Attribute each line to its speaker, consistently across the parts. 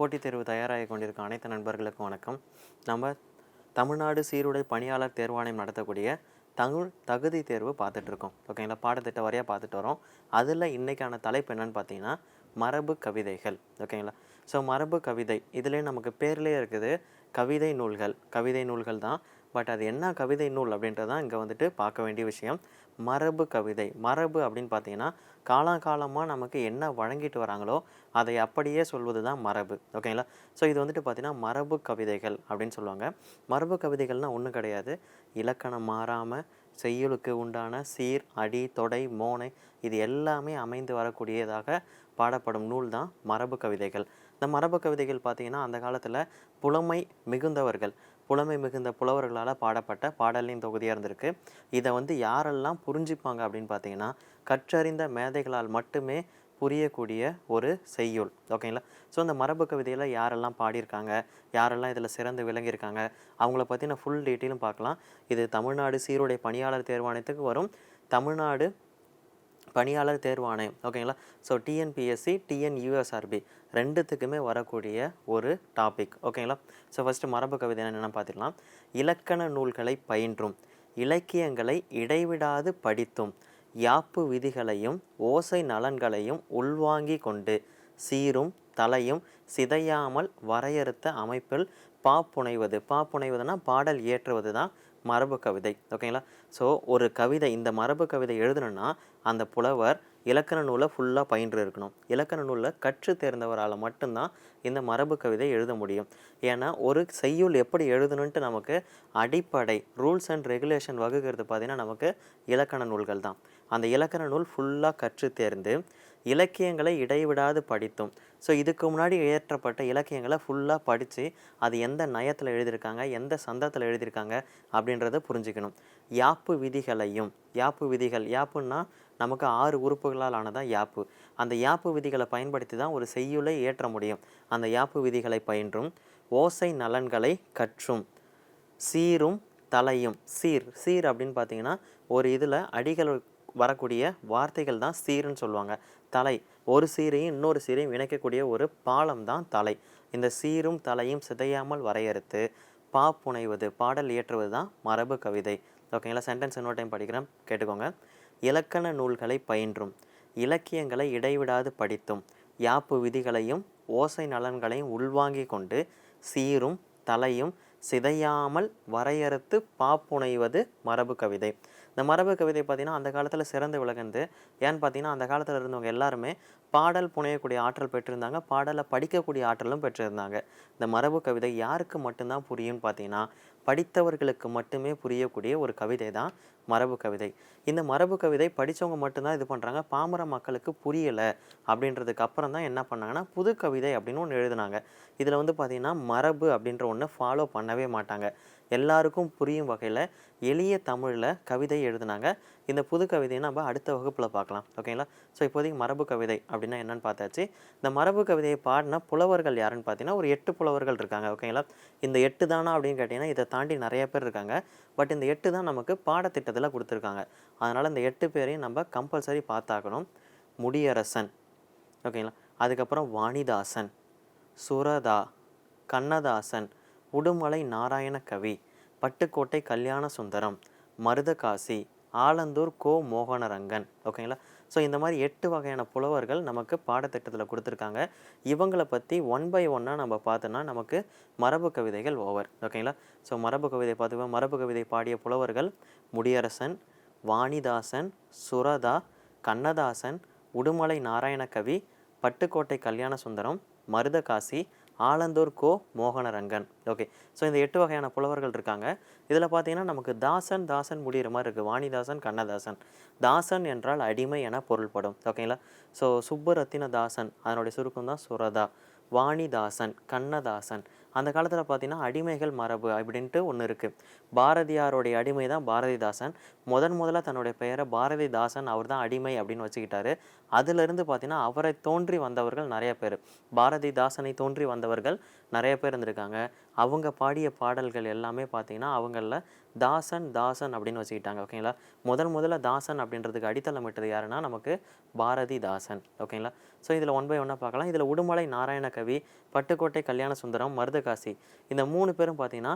Speaker 1: போட்டித் தேர்வு தயாராகி கொண்டிருக்கும் அனைத்து நண்பர்களுக்கும் வணக்கம். நம்ம தமிழ்நாடு சீருடை பணியாளர் தேர்வாணையம் நடத்தக்கூடிய தமிழ் தகுதி தேர்வு பார்த்துட்ருக்கோம் ஓகேங்களா? பாடத்திட்ட வரையாக பார்த்துட்டு வரோம். அதில் இன்றைக்கான தலைப்பு என்னன்னு பார்த்தீங்கன்னா மரபு கவிதைகள். ஓகேங்களா? ஸோ மரபு கவிதை. இதுலேயே நமக்கு பேர்லேயே இருக்குது. கவிதை நூல்கள். கவிதை நூல்கள் தான். பட் அது என்ன கவிதை நூல் அப்படின்றதான் இங்கே வந்துட்டு பார்க்க வேண்டிய விஷயம். மரபு கவிதை. மரபு அப்படின்னு பார்த்தீங்கன்னா காலாகாலமாக நமக்கு என்ன வழங்கிட்டு வராங்களோ அதை அப்படியே சொல்வது தான் மரபு ஓகேங்களா ஸோ இது வந்துட்டு பார்த்தீங்கன்னா மரபு கவிதைகள் அப்படின்னு சொல்லுவாங்க. மரபு கவிதைகள்னால் ஒன்றும் கிடையாது. இலக்கணம் மாறாமல் செய்யுளுக்கு உண்டான சீர் அடி தொடை மோனை இது எல்லாமே அமைந்து வரக்கூடியதாக பாடப்படும் நூல் தான் மரபு கவிதைகள். இந்த மரபு கவிதைகள் பார்த்திங்கன்னா அந்த காலத்தில் புலமை மிகுந்தவர்கள். புலமை மிகுந்த புலவர்களால் பாடப்பட்ட பாடலின் தொகுதியாக இருந்திருக்கு. இதை வந்து யாரெல்லாம் புரிஞ்சுப்பாங்க அப்படின்னு பார்த்தீங்கன்னா கற்றறிந்த மேதைகளால் மட்டுமே புரியக்கூடிய ஒரு செய்யுள். ஓகேங்களா ஸோ இந்த மரபு கவிதையில் யாரெல்லாம் பாடியிருக்காங்க யாரெல்லாம் இதில் சிறந்து விளங்கியிருக்காங்க அவங்கள பற்றின ஃபுல் டீட்டெயிலும் பார்க்கலாம். இது தமிழ்நாடு சீருடை பணியாளர் தேர்வாணையத்துக்கு வரும். தமிழ்நாடு பணியாளர் தேர்வாணையம் ஓகேங்களா ஸோ டிஎன்பிஎஸ்சி டிஎன்யூஎஸ்ஆர்பி ரெண்டுத்துக்குமே வரக்கூடிய ஒரு டாபிக் ஓகேங்களா ஸோ ஃபஸ்ட்டு மரபு கவிதை என்னென்னு பார்த்துக்கலாம். இலக்கண நூல்களை பயின்றும் இலக்கியங்களை இடைவிடாது படித்தும் யாப்பு விதிகளையும் ஓசை நலன்களையும் உள்வாங்கி கொண்டு சீரும் தலையும் சிதையாமல் வரையறுத்த அமைப்பில் பாப்புனைவது. பாப்புனைவதுனா பாடல் இயற்றுவது தான் மரபு கவிதை ஓகேங்களா ஸோ ஒரு கவிதை இந்த மரபு கவிதை எழுதணும்னா அந்த புலவர் இலக்கண நூலை ஃபுல்லாக பயின்று இருக்கணும் இலக்கண நூலில் கற்று தேர்ந்தவரால் மட்டும்தான் இந்த மரபு கவிதை எழுத முடியும். ஏன்னா ஒரு செய்யுள் எப்படி எழுதணுன்ட்டு நமக்கு அடிப்படை ரூல்ஸ் அண்ட் ரெகுலேஷன் வகுக்கிறது பார்த்திங்கன்னா நமக்கு இலக்கண நூல்கள் தான். அந்த இலக்கண நூல் ஃபுல்லாக கற்று தேர்ந்து இலக்கியங்களை இடைவிடாது படித்தும். ஸோ இதுக்கு முன்னாடி இயற்றப்பட்ட இலக்கியங்களை ஃபுல்லாக படித்து அது எந்த நயத்தில் எழுதியிருக்காங்க எந்த சந்தத்தில் எழுதியிருக்காங்க அப்படின்றத புரிஞ்சுக்கணும். யாப்பு விதிகளையும் யாப்பு விதிகள் யாப்புன்னா நமக்கு ஆறு உறுப்புகளால் ஆனதான் யாப்பு. அந்த யாப்பு விதிகளை பயன்படுத்தி தான் ஒரு செய்யுளை ஏற்ற முடியும். அந்த யாப்பு விதிகளை பயின்றும் ஓசை நலன்களை கற்றும். சீரும் தலையும் சீர் சீர் அப்படின்னு பார்த்தீங்கன்னா ஒரு இதில் அடிகள் வரக்கூடிய வார்த்தைகள் தான் சீருன்னு சொல்லுவாங்க. தலை. ஒரு சீரையும் இன்னொரு சீரையும் இணைக்கக்கூடிய ஒரு பாலம் தான் தலை. இந்த சீரும் தலையும் சிதையாமல் வரையறுத்து பா புனைவது பாடல் இயற்றுவது தான் மரபு கவிதை. ஓகேங்களா சென்டென்ஸ் இன்னொரு டைம் படிக்கிறேன். கேட்டுக்கோங்க. இலக்கண நூல்களை பயின்றும் இலக்கியங்களை இடைவிடாது படித்தும் யாப்பு விதிகளையும் ஓசை நலன்களையும் உள்வாங்கி கொண்டு சீரும் தலையும் சிதையாமல் வரையறுத்து பாப்புனைவது மரபு கவிதை. இந்த மரபு கவிதை பார்த்திங்கன்னா அந்த காலத்தில் சிறந்து விளங்குது. ஏன்னு பார்த்தீங்கன்னா அந்த காலத்தில் இருந்தவங்க எல்லாருமே பாடல் புனையக்கூடிய ஆற்றல் பெற்றிருந்தாங்க. பாடலை படிக்கக்கூடிய ஆற்றலும் பெற்றிருந்தாங்க. இந்த மரபு கவிதை யாருக்கு மட்டும்தான் புரியும்னு பார்த்தீங்கன்னா படித்தவர்களுக்கு மட்டுமே புரியக்கூடிய ஒரு கவிதை தான் மரபு கவிதை. இந்த மரபு கவிதை படித்தவங்க மட்டும்தான் இது பண்ணுறாங்க பாமர மக்களுக்கு புரியலை அப்படின்றதுக்கு அப்புறம் தான் என்ன பண்ணாங்கன்னா புது கவிதை அப்படின்னு ஒன்று எழுதுனாங்க. இதில் வந்து பார்த்திங்கன்னா மரபு அப்படின்ற ஒன்று ஃபாலோ பண்ணவே மாட்டாங்க. எல்லாருக்கும் புரியும் வகையில் எளிய தமிழில் கவிதை எழுதினாங்க. இந்த புது கவிதையை நம்ம அடுத்த வகுப்பில் பார்க்கலாம். ஓகேங்களா? ஸோ இப்போதைக்கு மரபு கவிதை அப்படின்னா என்னன்னு பார்த்தாச்சு. இந்த மரபு கவிதையை பாடின புலவர்கள் யாருன்னு பார்த்தீங்கன்னா ஒரு எட்டு புலவர்கள் இருக்காங்க. ஓகேங்களா? இந்த எட்டு தானா அப்படின்னு கேட்டிங்கன்னா இதை தாண்டி நிறைய பேர் இருக்காங்க. பட் இந்த எட்டு தான் நமக்கு பாடத்திட்டத்தில் கொடுத்துருக்காங்க. அதனால் இந்த எட்டு பேரையும் நம்ம கம்பல்சரி பார்த்தாக்கணும் முடியரசன். ஓகேங்களா? அதுக்கப்புறம் வாணிதாசன். சுரதா. கண்ணதாசன். உடுமலை நாராயண கவி பட்டுக்கோட்டை கல்யாண சுந்தரம் மருதகாசி ஆலந்தூர் கோ மோகனரங்கன். ஓகேங்களா ஸோ இந்த மாதிரி எட்டு வகையான புலவர்கள் நமக்கு பாடத்திட்டத்தில் கொடுத்துருக்காங்க. இவங்களை பற்றி ஒன் பை ஒன்னாக நம்ம பார்த்தோன்னா நமக்கு மரபு கவிதைகள் ஓவர் ஓகேங்களா ஸோ மரபு கவிதை பார்த்துக்கோ. மரபு கவிதை பாடிய புலவர்கள் முடியரசன் வாணிதாசன் சுரதா கண்ணதாசன் உடுமலை நாராயணகவி பட்டுக்கோட்டை கல்யாண சுந்தரம் மருதகாசி ஆலந்தூர் கோ மோகனரங்கன். ஓகே ஸோ இந்த எட்டு வகையான புலவர்கள் இருக்காங்க. இதில் பார்த்தீங்கன்னா நமக்கு தாசன் தாசன் முடிகிற மாதிரி இருக்குது வாணிதாசன் கண்ணதாசன். தாசன் என்றால் அடிமை என பொருள்படும். ஓகேங்களா ஸோ சுப்புரத்தின தாசன் அதனுடைய சுருக்கம் தான் சுரதா. வாணிதாசன் கண்ணதாசன். அந்த காலத்தில் பார்த்தீங்கன்னா அடிமைகள் மரபு அப்படின்ட்டு ஒன்று இருக்குது பாரதியாருடைய அடிமை தான் பாரதிதாசன். முதன் முதல்ல தன்னுடைய பெயரை பாரதிதாசன் அவர் தான் அடிமை அப்படின்னு வச்சுக்கிட்டாரு. அதிலிருந்து பார்த்தீங்கன்னா அவரை தோன்றி வந்தவர்கள் நிறைய பேர். பாரதிதாசனை தோன்றி வந்தவர்கள் நிறைய பேர் இருந்திருக்காங்க. அவங்க பாடிய பாடல்கள் எல்லாமே பார்த்தீங்கன்னா அவங்களில் தாசன் தாசன் அப்படின்னு வச்சுக்கிட்டாங்க. ஓகேங்களா? முதன் முதல்ல தாசன் அப்படின்றதுக்கு அடித்தளமிட்டது யாருன்னா நமக்கு பாரதிதாசன். ஓகேங்களா? ஸோ இதில் ஒன் பை ஒன்னாக பார்க்கலாம். இதில் உடுமலை நாராயண கவி பட்டுக்கோட்டை கல்யாண சுந்தரம் மருதகாசி இந்த மூணு பேரும் பார்த்தீங்கன்னா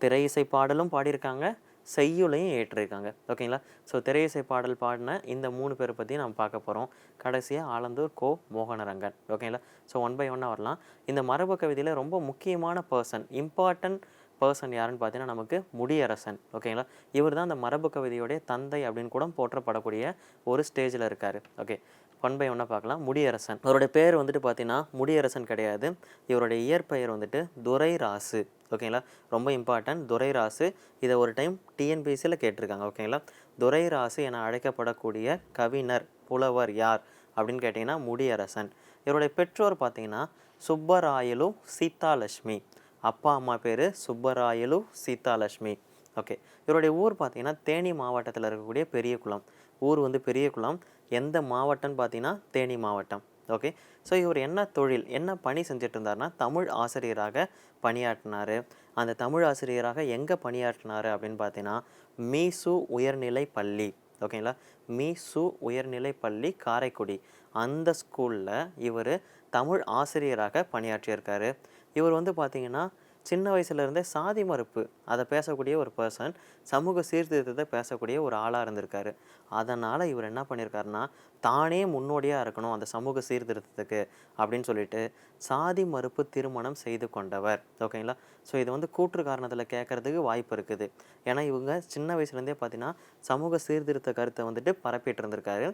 Speaker 1: திரை இசை பாடலும் பாடியிருக்காங்க செய்யுளையும் ஏற்றிருக்காங்க. ஓகேங்களா ஸோ திரையிசை பாடல் பாடின இந்த மூணு பேரை பற்றி நம்ம பார்க்க போகிறோம் கடைசியாக ஆலந்தூர் கோ. மோகனரங்கன். ஓகேங்களா ஸோ ஒன் பை ஒன்னாக வரலாம். இந்த மரபு கவிதையில் ரொம்ப முக்கியமான பர்சன் இம்பார்ட்டன்ட் பர்சன் யாருன்னு பார்த்தீங்கன்னா நமக்கு முடியரசன். ஓகேங்களா இவர் தான் அந்த மரபு கவிதையோடைய தந்தை அப்படின்னு கூட போற்றப்படக்கூடிய ஒரு ஸ்டேஜில் இருக்கார். ஓகே ஒன் பை ஒன்னாக பார்க்கலாம். முடியரசன். அவருடைய பேர் வந்துட்டு பார்த்தீங்கன்னா முடியரசன் கிடையாது. இவருடைய இயற்பெயர் வந்துட்டு துரைராசு. ஓகேங்களா? ரொம்ப இம்பார்ட்டன்ட் துரைராசு. இதை ஒரு டைம் டிஎன்பிசியில் கேட்டிருக்காங்க. ஓகேங்களா? துரைராசு என அழைக்கப்படக்கூடிய கவிஞர் புலவர் யார்? அப்படின்னு கேட்டிங்கன்னா முடியரசன். இவருடைய பெற்றோர் பார்த்தீங்கன்னா சுப்பராயலு சீதாலட்சுமி. அப்பா அம்மா பேர் சுப்பராயலு சீதாலட்சுமி. ஓகே. இவருடைய ஊர் பார்த்தீங்கன்னா தேனி மாவட்டத்தில் இருக்கக்கூடிய பெரிய குளம் ஊர் வந்து பெரியகுளம். எந்த மாவட்டம்னு பார்த்தீங்கன்னா தேனி மாவட்டம். ஓகே ஸோ இவர் என்ன தொழில் என்ன பணி செஞ்சுட்டு இருந்தாருன்னா தமிழ் ஆசிரியராக பணியாற்றினார். அந்த தமிழ் ஆசிரியராக எங்கே பணியாற்றினார் அப்படின்னு பார்த்தீங்கன்னா மீசு உயர்நிலை பள்ளி. ஓகேங்களா மீசு உயர்நிலை பள்ளி காரைக்குடி. அந்த ஸ்கூலில் இவர் தமிழ் ஆசிரியராக பணியாற்றியிருக்காரு. இவர் வந்து பார்த்திங்கன்னா சின்ன வயசுலேருந்தே சாதி மறுப்பு அதை பேசக்கூடிய ஒரு பர்சன் சமூக சீர்திருத்தத்தை பேசக்கூடிய ஒரு ஆளாக இருந்திருக்காரு. அதனால் இவர் என்ன பண்ணியிருக்காருன்னா தானே முன்னோடியாக இருக்கணும் அந்த சமூக சீர்திருத்தத்துக்கு அப்படின்னு சொல்லிட்டு சாதி மறுப்பு திருமணம் செய்து கொண்டவர். ஓகேங்களா ஸோ இது வந்து கூற்று காரணத்தில் கேட்கறதுக்கு வாய்ப்பு இருக்குது. ஏன்னா இவங்க சின்ன வயசுலேருந்தே பார்த்தீங்கன்னா சமூக சீர்திருத்த கருத்தை வந்துட்டு பரப்பிட்டு இருந்திருக்காரு.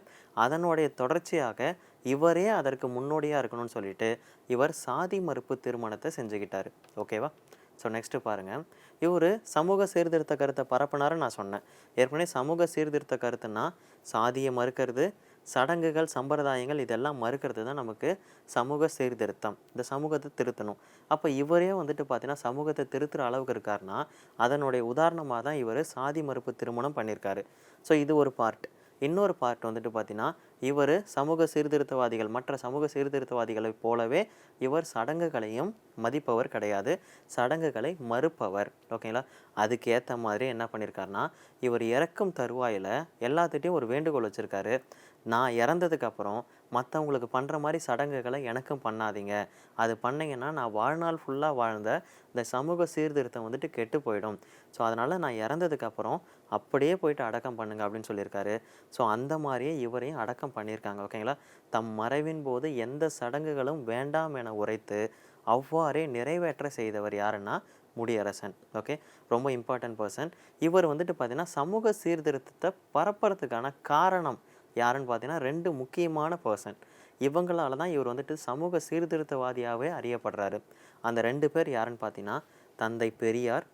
Speaker 1: அதனுடைய தொடர்ச்சியாக இவரே அதற்கு முன்னோடியாக இருக்கணும்னு சொல்லிட்டு இவர் சாதி மறுப்பு திருமணத்தை செஞ்சுக்கிட்டார். ஓகேவா ஸோ நெக்ஸ்ட்டு பாருங்கள் இவர் சமூக சீர்திருத்த கருத்தை பரப்புனாரு நான் சொன்னேன். ஏற்கனவே சமூக சீர்திருத்த கருத்துன்னா சாதியை மறுக்கிறது சடங்குகள் சம்பிரதாயங்கள் இதெல்லாம் மறுக்கிறது தான் நமக்கு சமூக சீர்திருத்தம். இந்த சமூகத்தை திருத்தணும். அப்போ இவரே வந்துட்டு பார்த்தீங்கன்னா சமூகத்தை திருத்துற அளவுக்கு இருக்காருன்னா அதனுடைய உதாரணமாக தான் இவர் சாதி மறுப்பு திருமணம் பண்ணியிருக்காரு. ஸோ இது ஒரு பார்ட் இன்னொரு பார்ட் வந்துட்டு பார்த்தீங்கன்னா இவர் சமூக சீர்திருத்தவாதிகள் மற்ற சமூக சீர்திருத்தவாதிகளைப் போலவே இவர் சடங்குகளையும் மதிப்பவர் கிடையாது. சடங்குகளை மறுப்பவர். ஓகேங்களா அதுக்கு ஏற்ற மாதிரி என்ன பண்ணியிருக்காருன்னா இவர் இறக்கும் தருவாயில் எல்லாத்துட்டையும் ஒரு வேண்டுகோள் வச்சுருக்காரு. நான் இறந்ததுக்கப்புறம் மற்றவங்களுக்கு பண்ணுற மாதிரி சடங்குகளை எனக்கும் பண்ணாதீங்க. அது பண்ணிங்கன்னா நான் வாழ்நாள் ஃபுல்லாக வாழ்ந்த இந்த சமூக சீர்திருத்தம் வந்துட்டு கெட்டு போயிடும். ஸோ அதனால் நான் இறந்ததுக்கப்புறம் அப்படியே போயிட்டு அடக்கம் பண்ணுங்க அப்படின்னு சொல்லியிருக்காரு. ஸோ அந்த மாதிரியே இவரையும் அடக்கம் பண்ணியிருக்காங்க ஓகேங்களா தம் மறைவின் போது எந்த சடங்குகளும் வேண்டாம் என உரைத்து அவ்வாறே நிறைவேற்ற செய்தவர் யாருன்னா முடியரசன் ஓகே ரொம்ப இம்பார்ட்டன்ட் பர்சன் இவர் வந்துட்டு பார்த்தீங்கன்னா சமூக சீர்திருத்தத்தை பரப்புறதுக்கான காரணம் யாருன்னு பார்த்தீங்கன்னா ரெண்டு முக்கியமான பர்சன் இவங்களால தான் இவர் வந்துட்டு சமூக சீர்திருத்தவாதியாகவே அறியப்படுறாரு. அந்த ரெண்டு பேர் யாருன்னு பார்த்தீங்கன்னா தந்தை பெரியார்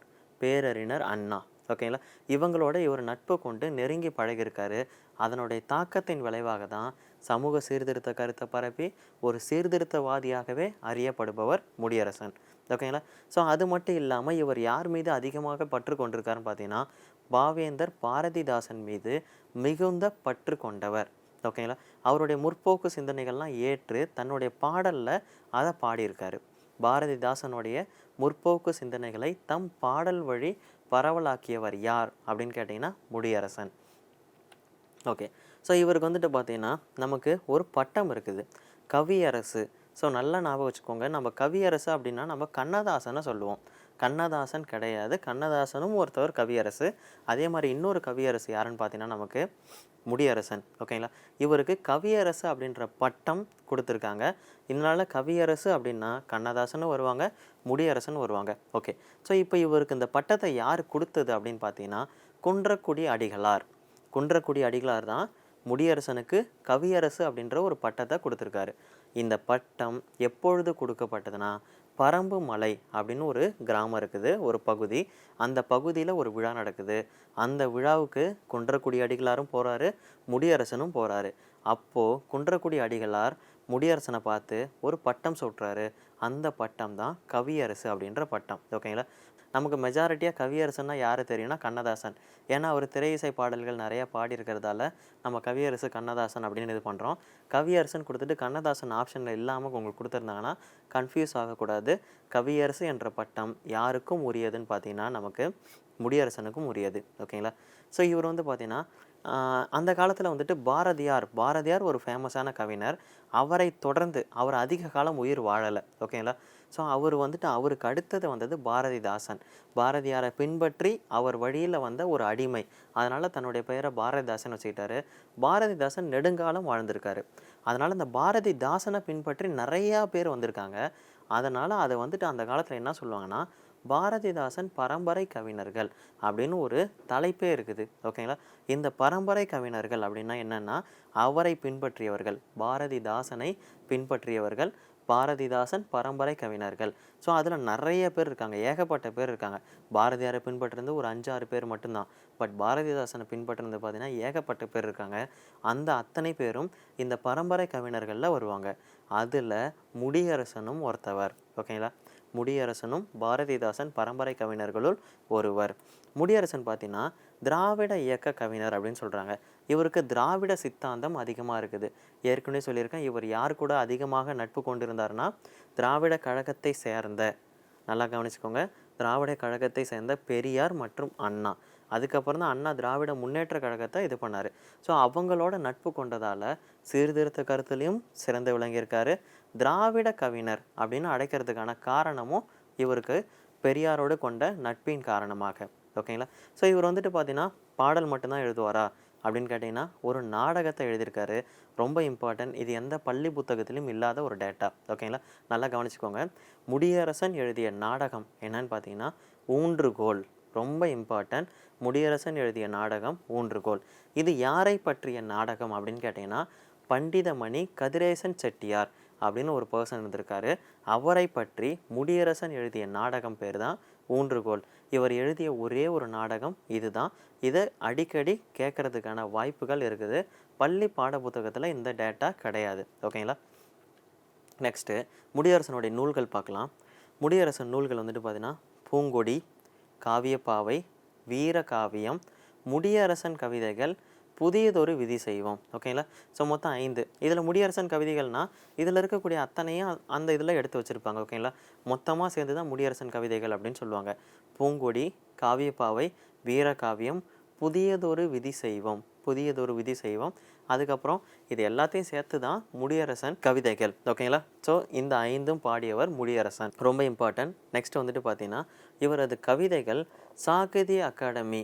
Speaker 1: பேரறிஞர் அண்ணா. ஓகேங்களா இவங்களோட இவர் நட்பு கொண்டு நெருங்கி பழகியிருக்காரு. அதனுடைய தாக்கத்தின் விளைவாக தான் சமூக சீர்திருத்த கருத்தை பரப்பி ஒரு சீர்திருத்தவாதியாகவே அறியப்படுபவர் முடியரசன். ஓகேங்களா ஸோ அது மட்டும் இல்லாமல் இவர் யார் மீது அதிகமாக பற்று கொண்டிருக்காருன்னு பார்த்தீங்கன்னா பாவேந்தர் பாரதிதாசன் மீது மிகுந்த பற்று கொண்டவர். ஓகேங்களா அவருடைய முற்போக்கு சிந்தனைகள்லாம் ஏற்று தன்னுடைய பாடலில் அதை பாடியிருக்காரு. பாரதிதாசனுடைய முற்போக்கு சிந்தனைகளை தம் பாடல் வழி பரவலாக்கியவர் யார் அப்படின்னு கேட்டிங்கன்னா முடியரசன். ஓகே ஸோ இவருக்கு வந்துட்டு பார்த்தீங்கன்னா நமக்கு ஒரு பட்டம் இருக்குது. கவியரசு. ஸோ நல்லா ஞாபகம் வச்சுக்கோங்க. நம்ம கவியரசு அப்படின்னா நம்ம கண்ணதாசனை சொல்லுவோம். கண்ணதாசன் கிடையாது. கண்ணதாசனும் ஒருத்தவர் கவியரசு. அதே மாதிரி இன்னொரு கவியரசு யாருன்னு பார்த்தீங்கன்னா நமக்கு முடியரசன். ஓகேங்களா? இவருக்கு கவியரசு அப்படின்ற பட்டம் கொடுத்துருக்காங்க. இதனால கவியரசு அப்படின்னா கண்ணதாசனும் வருவாங்க முடியரசன் வருவாங்க. ஓகே. ஸோ இப்போ இவருக்கு இந்த பட்டத்தை யார் கொடுத்தது அப்படின்னு பார்த்தீங்கன்னா குன்றக்குடி அடிகளார். குன்றக்குடி அடிகளார் தான் முடியரசனுக்கு கவியரசு அப்படின்ற ஒரு பட்டத்தை கொடுத்துருக்காரு. இந்த பட்டம் எப்பொழுது கொடுக்கப்பட்டதுன்னா பரம்பு மலை அப்படின்னு ஒரு கிராமம் இருக்குது ஒரு பகுதி. அந்த பகுதியில் ஒரு விழா நடக்குது. அந்த விழாவுக்கு குன்றக்குடி அடிகளாரும் போகிறாரு முடியரசனும் போகிறாரு அப்போது குன்றக்குடி அடிகளார் முடியரசனை பார்த்து ஒரு பட்டம் சுட்டுறாரு. அந்த பட்டம் தான் கவியரசு அப்படின்ற பட்டம். ஓகேங்களா? நமக்கு மெஜாரிட்டியாக கவியரசுன்னா யார் தெரியும்னா கண்ணதாசன். ஏன்னா அவர் திரை இசை பாடல்கள் நிறையா பாடியிருக்கிறதால நம்ம கவியரசு கண்ணதாசன் அப்படின்னு இது பண்ணுறோம் கவியரசன் கொடுத்துட்டு கண்ணதாசன் ஆப்ஷனில் இல்லாமல் உங்களுக்கு கொடுத்துருந்தாங்கன்னா கன்ஃபியூஸ் ஆகக்கூடாது. கவியரசு என்ற பட்டம் யாருக்கும் உரியதுன்னு பார்த்தீங்கன்னா நமக்கு முடியரசனுக்கும் உரியது. ஓகேங்களா? ஸோ இவர் வந்து பார்த்தீங்கன்னா அந்த காலத்தில் வந்துட்டு பாரதியார் பாரதியார் ஒரு ஃபேமஸான கவிஞர். அவரை தொடர்ந்து அவர் அதிக காலம் உயிர் வாழலை. ஓகேங்களா? ஸோ அவர் வந்துட்டு அவருக்கு அடுத்தது வந்தது பாரதிதாசன். பாரதியாரை பின்பற்றி அவர் வழியில் வந்த ஒரு அடிமை. அதனால் தன்னுடைய பெயரை பாரதிதாசன் வச்சுக்கிட்டாரு. பாரதிதாசன் நெடுங்காலம் வாழ்ந்திருக்காரு. அதனால் இந்த பாரதிதாசனை பின்பற்றி நிறையா பேர் வந்திருக்காங்க. அதனால் அதை வந்துட்டு அந்த காலத்தில் என்ன சொல்லுவாங்கன்னா பாரதிதாசன் பரம்பரை கவிஞர்கள் அப்படின்னு ஒரு தலைப்பே இருக்குது. ஓகேங்களா இந்த பரம்பரை கவிஞர்கள் அப்படின்னா என்னென்னா அவரை பின்பற்றியவர்கள் பாரதிதாசனை பின்பற்றியவர்கள் பாரதிதாசன் பரம்பரை கவிஞர்கள். ஸோ அதில் நிறைய பேர் இருக்காங்க. ஏகப்பட்ட பேர் இருக்காங்க. பாரதியாரை பின்பற்றிருந்து ஒரு அஞ்சாறு பேர் மட்டும்தான். பட் பாரதிதாசனை பின்பற்றிருந்து பார்த்தீங்கன்னா ஏகப்பட்ட பேர் இருக்காங்க. அந்த அத்தனை பேரும் இந்த பரம்பரை கவிஞர்களில் வருவாங்க. அதில் முடியரசனும் ஒருத்தவர். ஓகேங்களா முடியரசனும் பாரதிதாசன் பரம்பரை கவிஞர்களுள் ஒருவர். முடியரசன் பார்த்தீங்கன்னா திராவிட இயக்க கவிஞர் அப்படின்னு சொல்கிறாங்க இவருக்கு திராவிட சித்தாந்தம் அதிகமாக இருக்குது. ஏற்கனவே சொல்லியிருக்கேன் இவர் யார் கூட அதிகமாக நட்பு கொண்டிருந்தார்னா திராவிட கழகத்தை சேர்ந்த நல்லா கவனிச்சுக்கோங்க திராவிட கழகத்தை சேர்ந்த பெரியார் மற்றும் அண்ணா. அதுக்கப்புறம் தான் அண்ணா திராவிட முன்னேற்ற கழகத்தை இது பண்ணார். ஸோ அவங்களோட நட்பு கொண்டதால் சீர்திருத்த கருத்துலேயும் சிறந்து விளங்கியிருக்காரு. திராவிட கவிஞர் அப்படின்னு அழைக்கிறதுக்கான காரணமும் இவருக்கு பெரியாரோடு கொண்ட நட்பின் காரணமாக. ஓகேங்களா? ஸோ இவர் வந்துட்டு பார்த்தீங்கன்னா பாடல் மட்டும்தான் எழுதுவாரா? அப்படின்னு கேட்டிங்கன்னா ஒரு நாடகத்தை எழுதியிருக்காரு. ரொம்ப இம்பார்ட்டன்ட் இது எந்த பள்ளி புத்தகத்திலும் இல்லாத ஒரு டேட்டா ஓகேங்களா நல்லா கவனிச்சுக்கோங்க. முடியரசன் எழுதிய நாடகம் என்னன்னு பார்த்தீங்கன்னா ஊன்றுகோல். ரொம்ப இம்பார்ட்டன்ட் முடியரசன் எழுதிய நாடகம் ஊன்றுகோல். இது யாரை பற்றிய நாடகம் அப்படின்னு கேட்டிங்கன்னா பண்டிதமணி கதிரேசன் செட்டியார் அப்படின்னு ஒரு பர்சன் இருந்திருக்காரு. அவரை பற்றி முடியரசன் எழுதிய நாடகம் பேர் தான் ஊன்றுகோல் இவர் எழுதிய ஒரே ஒரு நாடகம் இதுதான். இதை அடிக்கடி கேட்கறதுக்கான வாய்ப்புகள் இருக்குது. பள்ளி பாட புத்தகத்தில் இந்த டேட்டா கிடையாது. ஓகேங்களா நெக்ஸ்ட்டு முடியரசனுடைய நூல்கள் பார்க்கலாம். முடியரசன் நூல்கள் வந்துட்டு பார்த்தீங்கன்னா பூங்கொடி காவியப்பாவை வீரகாவியம் முடியரசன் கவிதைகள் புதியதொரு விதி செய்வோம். ஓகேங்களா ஸோ மொத்தம் ஐந்து. இதில் முடியரசன் கவிதைகள்னா இதில் இருக்கக்கூடிய அத்தனையும் அந்த இதில் எடுத்து வச்சுருப்பாங்க. ஓகேங்களா மொத்தமாக சேர்ந்து தான் முடியரசன் கவிதைகள் அப்படின்னு சொல்லுவாங்க. பூங்கொடி காவியப்பாவை வீரகாவியம் புதியதொரு விதி செய்வோம். புதியதொரு விதி செய்வோம். அதுக்கப்புறம் இது எல்லாத்தையும் சேர்த்து தான் முடியரசன் கவிதைகள். ஓகேங்களா ஸோ இந்த ஐந்தும் பாடியவர் முடியரசன். ரொம்ப இம்பார்ட்டன்ட் நெக்ஸ்ட் வந்துட்டு பார்த்தீங்கன்னா இவரது கவிதைகள் சாகித்ய அகாடமி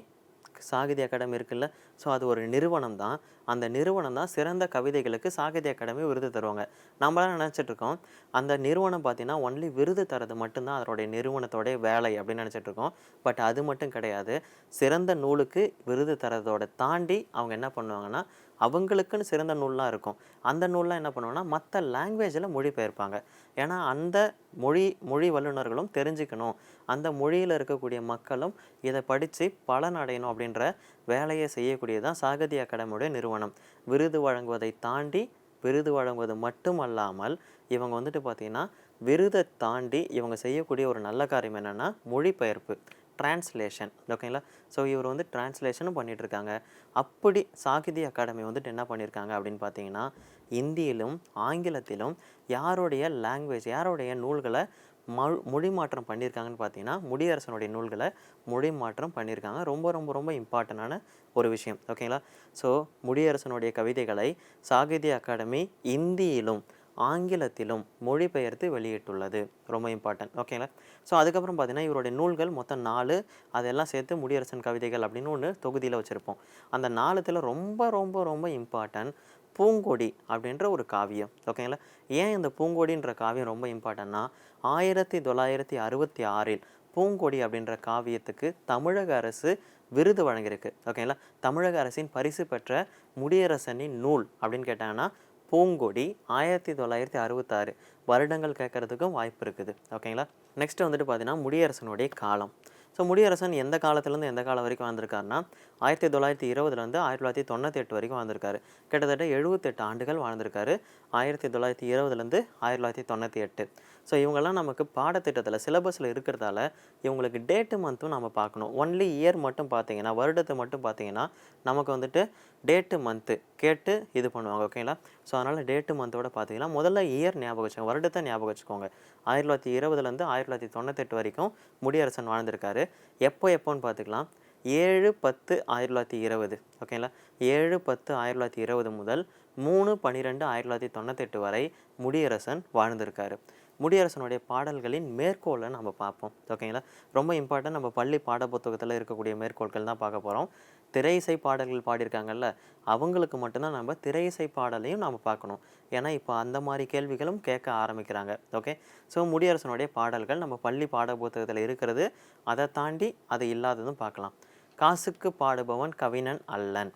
Speaker 1: சாகித்ய அகாடமி இருக்குல்ல? ஸோ அது ஒரு நிறுவனம் தான் அந்த நிறுவனம் தான் சிறந்த கவிதைகளுக்கு சாகித்ய அகாடமி விருது தருவாங்க. நம்மளாம் நினச்சிட்ருக்கோம் அந்த நிறுவனம் பார்த்தீங்கன்னா ஒன்லி விருது தரது மட்டும்தான் அதனுடைய நிறுவனத்தோடைய வேலை அப்படின்னு நினச்சிட்ருக்கோம். பட் அது மட்டும் கிடையாது. சிறந்த நூலுக்கு விருது தரதோட தாண்டி அவங்க என்ன பண்ணுவாங்கன்னா அவங்களுக்குன்னு சிறந்த நூல்லாம் இருக்கும். அந்த நூல்லாம் என்ன பண்ணுவாங்கன்னா மற்ற லாங்குவேஜில் மொழிபெயர்ப்பாங்க. ஏன்னா அந்த மொழி மொழி வல்லுநர்களும் தெரிஞ்சுக்கணும். அந்த மொழியில் இருக்கக்கூடிய மக்களும் இதை படித்து பலன் அடையணும் அப்படின்ற வேலையை செய்யக்கூடியதான் சாகித்ய அகாடமியுடைய நிறுவனம். விருது வழங்குவதை தாண்டி விருது வழங்குவது மட்டுமல்லாமல் இவங்க வந்துட்டு பார்த்தீங்கன்னா விருதை தாண்டி இவங்க செய்யக்கூடிய ஒரு நல்ல காரியம் என்னென்னா மொழிபெயர்ப்பு. டிரான்ஸ்லேஷன் ஓகேங்களா? ஸோ இவர் வந்து டிரான்ஸ்லேஷனும் பண்ணிகிட்ருக்காங்க இருக்காங்க அப்படி சாகித்ய அகாடமி வந்துட்டு என்ன பண்ணியிருக்காங்க அப்படின்னு பார்த்தீங்கன்னா இந்தியிலும் ஆங்கிலத்திலும் யாருடைய லாங்குவேஜ் யாருடைய நூல்களை மொ மொழி மாற்றம் பண்ணியிருக்காங்கன்னு பார்த்தீங்கன்னா முடியரசனுடைய நூல்களை மொழி மாற்றம் பண்ணியிருக்காங்க ரொம்ப ரொம்ப ரொம்ப இம்பார்ட்டண்டான ஒரு விஷயம். ஓகேங்களா? ஸோ முடியரசனுடைய கவிதைகளை சாகித்ய அகாடமி இந்தியிலும் ஆங்கிலத்திலும் மொழிபெயர்த்து வெளியிட்டுள்ளது. ரொம்ப இம்பார்ட்டன்ட் ஓகேங்களா ஸோ அதுக்கப்புறம் பார்த்தீங்கன்னா இவருடைய நூல்கள் மொத்தம் நாலு. அதெல்லாம் சேர்த்து முடியரசன் கவிதைகள் அப்படின்னு ஒன்று தொகுதியில் வச்சுருப்போம். அந்த நாலுத்தில் ரொம்ப ரொம்ப ரொம்ப இம்பார்ட்டன்ட் பூங்கொடி அப்படின்ற ஒரு காவியம். ஓகேங்களா ஏன் இந்த பூங்கொடின்ற காவியம் ரொம்ப இம்பார்ட்டன்னா ஆயிரத்தி தொள்ளாயிரத்தி அறுபத்தி ஆறில் பூங்கொடி அப்படின்ற காவியத்துக்கு தமிழக அரசு விருது வழங்கியிருக்கு. ஓகேங்களா தமிழக அரசின் பரிசு பெற்ற முடியரசனின் நூல் அப்படின்னு கேட்டாங்கன்னா பூங்கொடி ஆயிரத்தி தொள்ளாயிரத்தி அறுபத்தாறு வருடங்கள் கேட்கறதுக்கும் வாய்ப்பு இருக்குது. ஓகேங்களா நெக்ஸ்ட் வந்துட்டு பார்த்தீங்கன்னா முடியரசனுடைய காலம். ஸோ முடியரசன் எந்த காலத்துலேருந்து எந்த காலம் வரைக்கும் வந்திருக்காருன்னா ஆயிரத்தி தொள்ளாயிரத்தி இருபதுலேருந்து ஆயிரத்தி தொள்ளாயிரத்தி தொண்ணூற்றி எட்டு வரைக்கும் வந்திருக்காரு கிட்டத்தட்ட எழுபத்தெட்டு ஆண்டுகள் வாழ்ந்திருக்காரு. ஆயிரத்தி தொள்ளாயிரத்தி இருபதுலேருந்து ஆயிரத்தி தொள்ளாயிரத்தி தொண்ணூற்றி எட்டு. ஸோ இவங்கெல்லாம் நமக்கு பாடத்திட்டத்தில் சிலபஸில் இருக்கிறதால இவங்களுக்கு டேட்டு மந்த்தும் நம்ம பார்க்கணும். ஒன்லி இயர் மட்டும் பார்த்தீங்கன்னா வருடத்தை மட்டும் பார்த்தீங்கன்னா நமக்கு வந்துட்டு டேட்டு மந்த்து கேட்டு இது பண்ணுவாங்க ஓகேங்களா ஸோ அதனால் டேட்டு மந்தோட பார்த்தீங்கன்னா முதல்ல இயர் ஞாபகம் வச்சுக்கோங்க வருடத்தை ஞாபகம் வச்சுக்கோங்க. ஆயிரத்தி தொள்ளாயிரத்தி இருபதுலேருந்து ஆயிரத்தி தொள்ளாயிரத்தி தொண்ணூத்தெட்டு வரைக்கும் முடியரசன் வாழ்ந்திருக்காரு. எப்போ எப்போன்னு பார்த்துக்கலாம். ஏழு பத்து ஆயிரத்தி தொள்ளாயிரத்தி இருபது ஓகேங்களா ஏழு பத்து ஆயிரத்தி தொள்ளாயிரத்தி இருபது முதல் மூணு பன்னிரெண்டு ஆயிரத்தி தொள்ளாயிரத்தி தொண்ணூத்தெட்டு வரை முடியரசன் வாழ்ந்திருக்காரு. முடியரசனுடைய பாடல்களின் மேற்கோளை நம்ம பார்ப்போம். ஓகேங்களா? ரொம்ப இம்பார்ட்டன்ட் நம்ம பள்ளி பாடப்புத்தகத்தில் இருக்கக்கூடிய மேற்கோள்கள் தான் பார்க்க போகிறோம் திரை இசை பாடல்கள் பாடியிருக்காங்கல்ல அவங்களுக்கு மட்டும்தான் நம்ம திரை இசை பாடலையும் நம்ம பார்க்கணும். ஏன்னா இப்போ அந்த மாதிரி கேள்விகளும் கேட்க ஆரம்பிக்கிறாங்க. ஓகே? ஸோ முடியரசனுடைய பாடல்கள் நம்ம பள்ளி பாடப்புத்தகத்தில் இருக்கிறது அதை தாண்டி அது இல்லாததும் பார்க்கலாம். காசுக்கு பாடுபவன் கவினன் அல்லன்.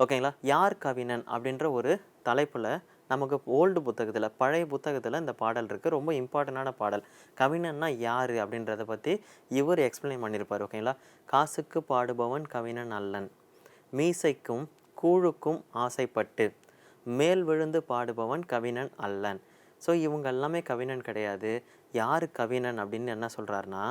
Speaker 1: ஓகேங்களா? யார் கவினன் அப்படின்ற ஒரு தலைப்பில் நமக்கு ஓல்டு புத்தகத்தில் பழைய புத்தகத்தில் இந்த பாடல் இருக்குது ரொம்ப இம்பார்ட்டண்டான பாடல். கவிஞன்னா யார் அப்படின்றத பற்றி இவர் எக்ஸ்பிளைன் பண்ணியிருப்பார் ஓகேங்களா காசுக்கு பாடுபவன் கவிஞன் அல்லன். மீசைக்கும் கூழுக்கும் ஆசைப்பட்டு மேல் விழுந்து பாடுபவன் கவிஞன் அல்லன். ஸோ இவங்க எல்லாமே கவிஞன் கிடையாது. யார் கவிஞன் அப்படின்னு என்ன சொல்கிறாருன்னா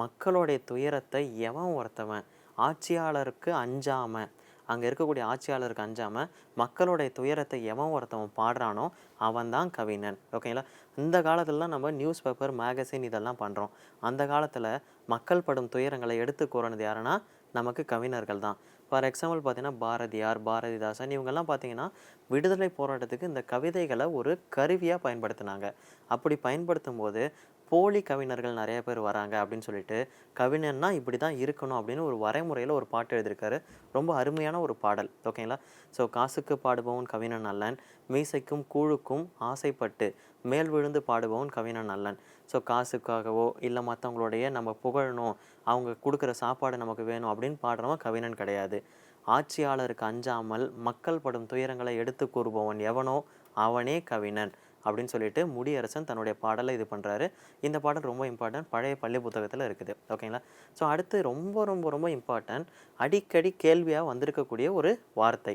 Speaker 1: மக்களுடைய துயரத்தை எவன் ஒருத்தவன் ஆட்சியாளருக்கு அஞ்சாமல் அங்கே இருக்கக்கூடிய ஆட்சியாளருக்கு அஞ்சாமல் மக்களுடைய துயரத்தை எவன் ஒருத்தவன் பாடுறானோ அவன் தான் கவிஞன் ஓகேங்களா இந்த காலத்துலலாம் நம்ம நியூஸ் பேப்பர் மேகசின் இதெல்லாம் பண்ணுறோம் அந்த காலத்தில் மக்கள் படும் துயரங்களை எடுத்து கூறினது யாருன்னா நமக்கு கவிஞர்கள் தான். ஃபார் எக்ஸாம்பிள் பார்த்தீங்கன்னா பாரதியார் பாரதிதாசன் இவங்கெல்லாம் பார்த்தீங்கன்னா விடுதலை போராட்டத்துக்கு இந்த கவிதைகளை ஒரு கருவியாக பயன்படுத்தினாங்க. அப்படி பயன்படுத்தும் போது போலி கவிஞர்கள் நிறைய பேர் வராங்க அப்படின்னு சொல்லிட்டு கவிஞன்னா இப்படி தான் இருக்கணும் அப்படின்னு ஒரு வரைமுறையில் ஒரு பாட்டு எழுதியிருக்காரு. ரொம்ப அருமையான ஒரு பாடல். ஓகேங்களா ஸோ காசுக்கு பாடுபவன் கவிஞன் அல்லன் மீசைக்கும் கூழுக்கும் ஆசைப்பட்டு மேல் விழுந்து பாடுபவன் கவிஞன் அல்லன் ஸோ காசுக்காகவோ இல்லை மற்றவங்களுடைய நம்ம புகழணும் அவங்க கொடுக்குற சாப்பாடு நமக்கு வேணும் அப்படின்னு பாடுறவன் கவிஞன் கிடையாது. ஆட்சியாளருக்கு அஞ்சாமல் மக்கள் படும் துயரங்களை எடுத்து கூறுபவன் எவனோ அவனே கவிஞன். அப்படின்னு சொல்லிட்டு முடியரசன் தன்னுடைய பாடலை இது பண்ணுறாரு இந்த பாடல் ரொம்ப இம்பார்ட்டன்ட் பழைய பள்ளி புத்தகத்தில் இருக்குது. ஓகேங்களா ஸோ அடுத்து ரொம்ப ரொம்ப ரொம்ப இம்பார்ட்டன்ட் அடிக்கடி கேள்வியாக வந்திருக்கக்கூடிய ஒரு வார்த்தை.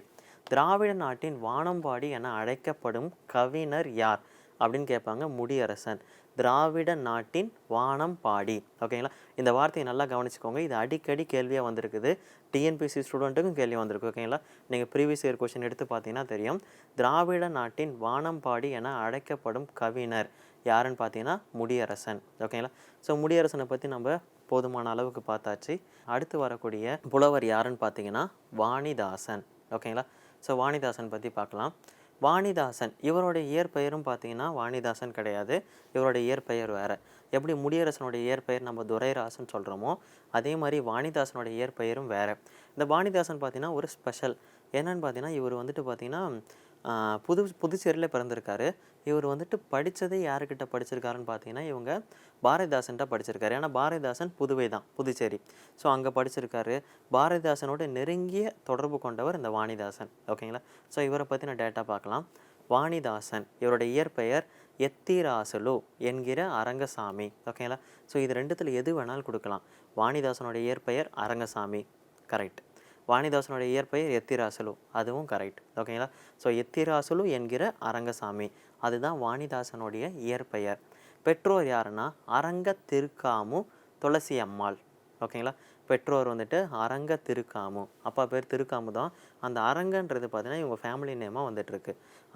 Speaker 1: திராவிட நாட்டின் வானம்பாடி என அழைக்கப்படும் கவிஞர் யார்? அப்படின்னு கேட்பாங்க முடியரசன். திராவிட நாட்டின் வானம் பாடி. ஓகேங்களா இந்த வார்த்தையை நல்லா கவனிச்சுக்கோங்க. இது அடிக்கடி கேள்வியாக வந்திருக்குது. டிஎன்பிசி ஸ்டூடெண்ட்டுக்கும் கேள்வி வந்திருக்கு. ஓகேங்களா நீங்கள் ப்ரீவியஸ் இயர் கொஷின் எடுத்து பார்த்தீங்கன்னா தெரியும். திராவிட நாட்டின் வானம் பாடி என அழைக்கப்படும் கவிஞர் யாருன்னு பார்த்தீங்கன்னா முடியரசன். ஓகேங்களா ஸோ முடியரசனை பற்றி நம்ம போதுமான அளவுக்கு பார்த்தாச்சு. அடுத்து வரக்கூடிய புலவர் யாருன்னு பார்த்தீங்கன்னா வாணிதாசன். ஓகேங்களா ஸோ வாணிதாசன் பற்றி பார்க்கலாம். வாணிதாசன். இவருடைய இயற்பெயரும் பார்த்தீங்கன்னா வாணிதாசன் கிடையாது. இவருடைய இயற்பெயர் வேறு. எப்படி முடியரசனுடைய இயற்பெயர் நம்ம துரைராசன் சொல்கிறோமோ அதே மாதிரி வாணிதாசனுடைய இயற்பெயரும் வேறு. இந்த வாணிதாசன் பார்த்தீங்கன்னா ஒரு ஸ்பெஷல். என்னன்னு பார்த்தீங்கன்னா இவர் வந்துட்டு பார்த்தீங்கன்னா புது புதுச்சேரியில் பிறந்திருக்காரு. இவர் வந்துட்டு படித்ததே யாருக்கிட்ட படிச்சிருக்காருன்னு பார்த்தீங்கன்னா இவங்க பாரதிதாசன்ட்ட படிச்சிருக்காரு. ஏன்னா பாரதிதாசன் புதுவை தான் புதுச்சேரி. ஸோ அங்கே படிச்சிருக்காரு. பாரதிதாசனோட நெருங்கிய தொடர்பு கொண்டவர் இந்த வாணிதாசன். ஓகேங்களா? ஸோ இவரை பற்றின டேட்டா பார்க்கலாம். வாணிதாசன் இவருடைய இயற்பெயர் எத்திராசலு என்கிற அரங்கசாமி. ஓகேங்களா? ஸோ இது ரெண்டுத்தில் எது வேணாலும் கொடுக்கலாம். வாணிதாசனுடைய இயற்பெயர் அரங்கசாமி. கரெக்ட் வாணிதாசனுடைய இயற்பெயர் எத்திராசலு. அதுவும் கரெக்ட் ஓகேங்களா? ஸோ எத்திராசலு என்கிற அரங்கசாமி. அதுதான் வாணிதாசனுடைய இயற்பெயர். பெற்றோர் யாருன்னா அரங்க திருக்காமு துளசி அம்மாள் ஓகேங்களா? பெற்றோர் வந்துட்டு அரங்க திருக்காமு அப்பா பேர் திருக்காமு தான். அந்த அரங்கன்றது பார்த்தீங்கன்னா இவங்க ஃபேமிலி நேமாக வந்துட்டுருக்கு.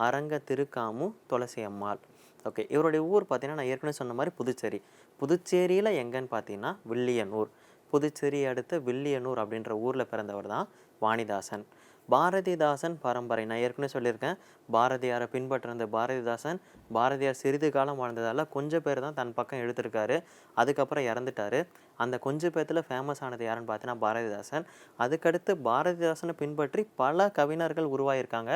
Speaker 1: அரங்க திருக்காமு துளசி அம்மாள் ஓகே இவருடைய ஊர் பார்த்தீங்கன்னா நான் ஏற்கனவே சொன்ன மாதிரி புதுச்சேரி. புதுச்சேரியில் எங்கன்னு பார்த்தீங்கன்னா வில்லியனூர். புதுச்சேரி அடுத்த வில்லியனூர் அப்படின்ற ஊரில் பிறந்தவர் தான் வாணிதாசன். பாரதிதாசன் பரம்பரை. நான் ஏற்கனவே சொல்லியிருக்கேன். பாரதியாரை பின்பற்றிருந்த பாரதிதாசன் பாரதியார் சிறிது காலம் வாழ்ந்ததால் கொஞ்சம் பேர் தான் தன் பக்கம் எடுத்திருக்காரு. அதுக்கப்புறம் இறந்துட்டாரு. அந்த கொஞ்சம் பேர்த்தில் ஃபேமஸ் ஆனது யாருன்னு பார்த்தீங்கன்னா பாரதிதாசன். அதுக்கடுத்து பாரதிதாசனை பின்பற்றி பல கவிஞர்கள் உருவாகியிருக்காங்க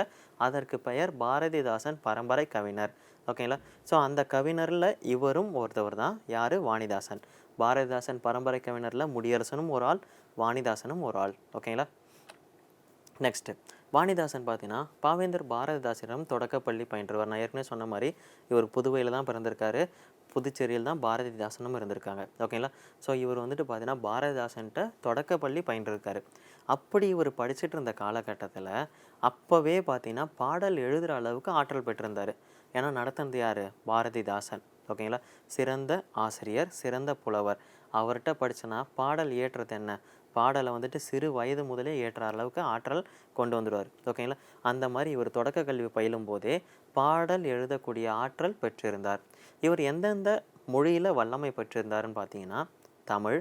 Speaker 1: அதற்கு பெயர் பாரதிதாசன் பரம்பரை கவிஞர். ஓகேங்களா ஸோ அந்த கவிஞரில் இவரும் ஒருத்தவர் தான். யார்? வாணிதாசன். பாரதிதாசன் பரம்பரை கவிஞரில் முடியரசனும் ஒரு ஆள் வாணிதாசனும் ஒரு ஆள். ஓகேங்களா நெக்ஸ்ட்டு வாணிதாசன் பார்த்தீங்கன்னா பாவேந்தர் பாரதிதாசனிடம் தொடக்கப்பள்ளி பயின்றவர். நான் ஏற்கனவே சொன்ன மாதிரி இவர் புதுவையில் தான் பிறந்திருக்காரு. புதுச்சேரியில் தான் பாரதிதாசனும் இருந்திருக்காங்க. ஓகேங்களா ஸோ இவர் வந்துட்டு பார்த்தீங்கன்னா பாரதிதாசன்கிட்ட தொடக்கப்பள்ளி பயின்றிருக்காரு. அப்படி இவர் படிச்சுட்டு இருந்த காலகட்டத்தில் அப்போவே பார்த்தீங்கன்னா பாடல் எழுதுகிற அளவுக்கு ஆற்றல் பெற்றிருந்தார். ஏன்னா நடத்தினது யார்? பாரதிதாசன். ஓகேங்களா சிறந்த ஆசிரியர் சிறந்த புலவர். அவர்கிட்ட படித்தனா பாடல் இயற்றுறது என்ன? பாடலை வந்துட்டு சிறு வயது முதலே ஏற்ற அளவுக்கு ஆற்றல் கொண்டு வந்துடுவார். ஓகேங்களா? அந்த மாதிரி இவர் தொடக்க கல்வி பயிலும் போதே பாடல் எழுதக்கூடிய ஆற்றல் பெற்றிருந்தார். இவர் எந்தெந்த மொழியில் வல்லமை பெற்றிருந்தாருன்னு பார்த்தீங்கன்னா தமிழ்